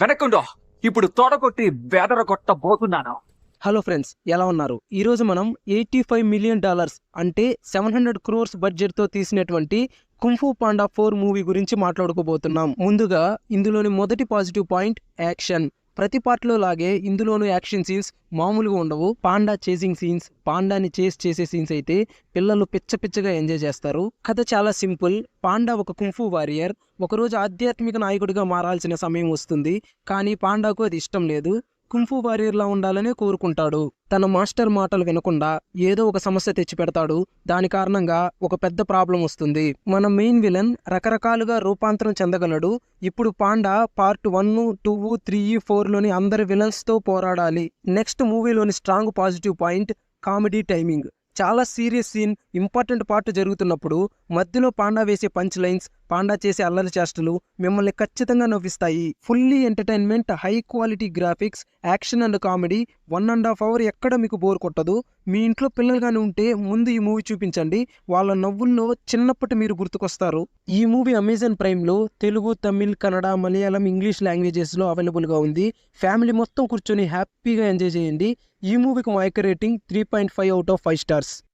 వెనక్కుండో. ఇప్పుడు తోడగొట్టి బెదర కొట్టబోతున్నాను. Hello friends ఎలా ఉన్నారు? ఈరోజు మనం ఎయిటీ ఫైవ్ మిలియన్ డాలర్స్ అంటే సెవెన్ హండ్రెడ్ క్రోర్స్ బడ్జెట్తో తీసినటువంటి కుంఫు పాండా ఫోర్ మూవీ గురించి మాట్లాడుకోబోతున్నాం. ముందుగా ఇందులోని మొదటి పాజిటివ్ పాయింట్ యాక్షన్. ప్రతి పార్ట్లో లాగే ఇందులోనూ యాక్షన్ సీన్స్ మామూలుగా ఉండవు. పాండా చేసింగ్ సీన్స్ పాండాని చేస్ చేసే సీన్స్ అయితే పిల్లలు పిచ్చ పిచ్చగా ఎంజాయ్ చేస్తారు. కథ చాలా సింపుల్. పాండా ఒక కుంఫు వారియర్. ఒకరోజు ఆధ్యాత్మిక నాయకుడిగా మారాల్సిన సమయం వస్తుంది. కానీ పాండాకు అది ఇష్టం లేదు. కుంఫు వారియర్లా ఉండాలని కోరుకుంటాడు. తన మాస్టర్ మాటలు వినకుండా ఏదో ఒక సమస్య తెచ్చిపెడతాడు. దాని కారణంగా ఒక పెద్ద ప్రాబ్లం వస్తుంది. మన మెయిన్ విలన్ రకరకాలుగా రూపాంతరం చెందగలడు. ఇప్పుడు panda part one two three ఫోర్లోని అందరి విలన్స్తో పోరాడాలి. Next మూవీలోని strong positive point comedy timing. చాలా సీరియస్ సీన్ ఇంపార్టెంట్ పార్ట్ జరుగుతున్నప్పుడు మధ్యలో పాండా వేసే పంచ్ లైన్స్ పాండా చేసే అల్లరి చేష్టలు మిమ్మల్ని ఖచ్చితంగా నవ్విస్తాయి. Fully entertainment high quality graphics action and comedy one and half hour ఎక్కడ మీకు బోర్ కొట్టదు. మీ ఇంట్లో పిల్లలుగానే ఉంటే ముందు ఈ మూవీ చూపించండి. వాళ్ళ నవ్వుల్లో చిన్నప్పటి మీరు గుర్తుకొస్తారు. ఈ మూవీ అమెజాన్ ప్రైమ్లో తెలుగు తమిళ్ కన్నడ మలయాళం ఇంగ్లీష్ లాంగ్వేజెస్లో అవైలబుల్గా ఉంది. ఫ్యామిలీ మొత్తం కూర్చొని హ్యాపీగా ఎంజాయ్ చేయండి. ఈ మూవీకి మా rating three point five out of five stars.